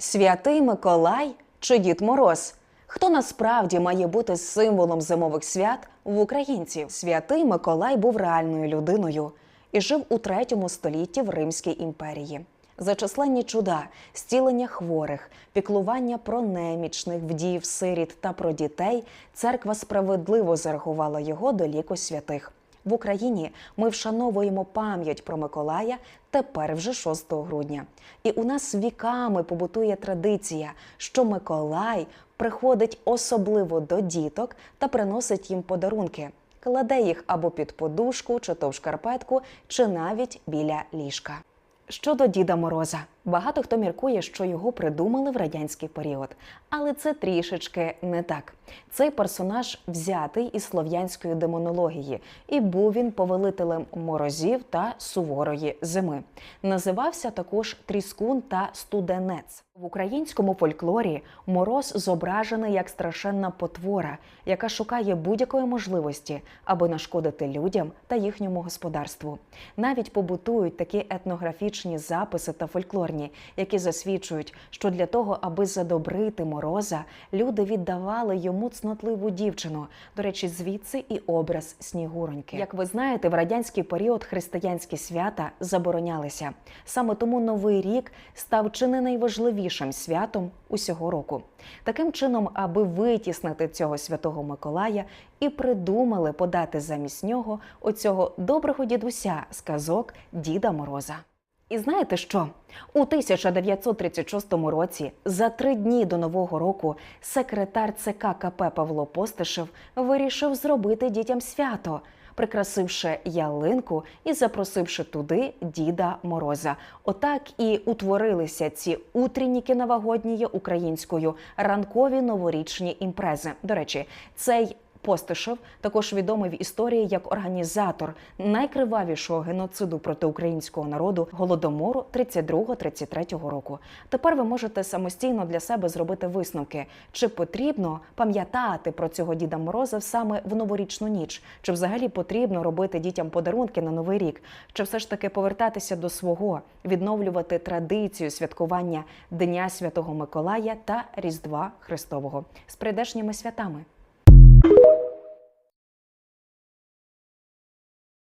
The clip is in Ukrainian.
Святий Миколай чи Дід Мороз? Хто насправді має бути символом зимових свят в українців? Святий Миколай був реальною людиною і жив у третьому столітті в Римській імперії. За численні чуда, зцілення хворих, піклування про немічних, вдів, сиріт та про дітей, церква справедливо зарахувала його до ліку святих. В Україні ми вшановуємо пам'ять про Миколая тепер вже 6 грудня. І у нас віками побутує традиція, що Миколай приходить особливо до діток та приносить їм подарунки, кладе їх або під подушку, чи то в шкарпетку, чи навіть біля ліжка. Щодо Діда Мороза, багато хто міркує, що його придумали в радянський період, але це трішечки не так. Цей персонаж взятий із слов'янської демонології, і був він повелителем морозів та суворої зими. Називався також Тріскун та Студенець. В українському фольклорі мороз зображений як страшенна потвора, яка шукає будь-якої можливості, аби нашкодити людям та їхньому господарству. Навіть побутують такі етнографічні записи та фольклорні, які засвідчують, що для того, аби задобрити мороза, люди віддавали йому цнотливу дівчину. До речі, звідси і образ снігуроньки. Як ви знаєте, в радянський період християнські свята заборонялися. Саме тому новий рік став чи не найважливішим святом усього року. Таким чином, аби витіснити цього святого Миколая, і придумали подати замість нього оцього доброго дідуся з казок Діда Мороза. І знаєте що? У 1936 році, за три дні до нового року, секретар ЦК КП Павло Постишев вирішив зробити дітям свято, прикрасивши ялинку і запросивши туди Діда Мороза. Отак і утворилися ці утренніки новогоднії українською ранкові новорічні імпрези. До речі, цей Постишев також відомий в історії як організатор найкривавішого геноциду проти українського народу голодомору 32-33 року. Тепер ви можете самостійно для себе зробити висновки, чи потрібно пам'ятати про цього Діда Мороза саме в новорічну ніч, чи взагалі потрібно робити дітям подарунки на новий рік, чи все ж таки повертатися до свого, відновлювати традицію святкування Дня Святого Миколая та Різдва Христового з прийдешніми святами. Thank you.